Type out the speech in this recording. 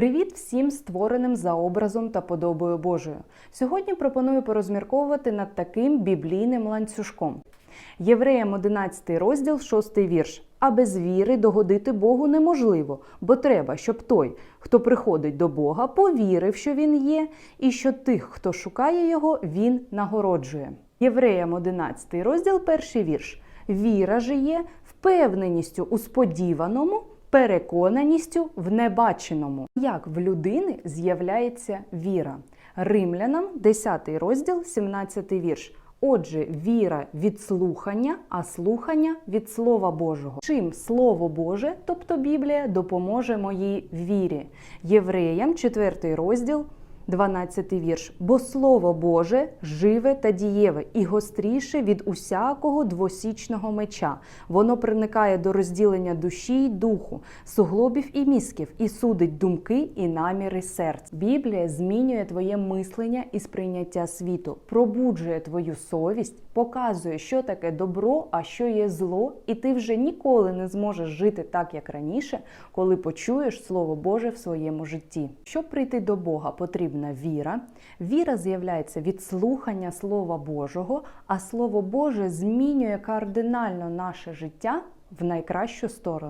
Привіт всім створеним за образом та подобою Божою. Сьогодні пропоную порозмірковувати над таким біблійним ланцюжком. Євреям 11 розділ, 6 вірш. А без віри догодити Богу неможливо, бо треба, щоб той, хто приходить до Бога, повірив, що він є, і що тих, хто шукає його, він нагороджує. Євреям 11 розділ, перший вірш. Віра же є впевненістю у сподіваному, переконаністю в небаченому. Як в людини з'являється віра? Римлянам 10 розділ, 17 вірш. Отже, віра від слухання, а слухання від Слова Божого. Чим Слово Боже, тобто Біблія, допоможе моїй вірі? Євреям, 4 розділ, 12 вірш. Бо Слово Боже живе та дієве і гостріше від усякого двосічного меча. Воно проникає до розділення душі й духу, суглобів і мізків, і судить думки і наміри серця. Біблія змінює твоє мислення і сприйняття світу, пробуджує твою совість, показує, що таке добро, а що є зло, і ти вже ніколи не зможеш жити так, як раніше, коли почуєш Слово Боже в своєму житті. Щоб прийти до Бога, потрібна віра. Віра з'являється від слухання Слова Божого, а Слово Боже змінює кардинально наше життя в найкращу сторону.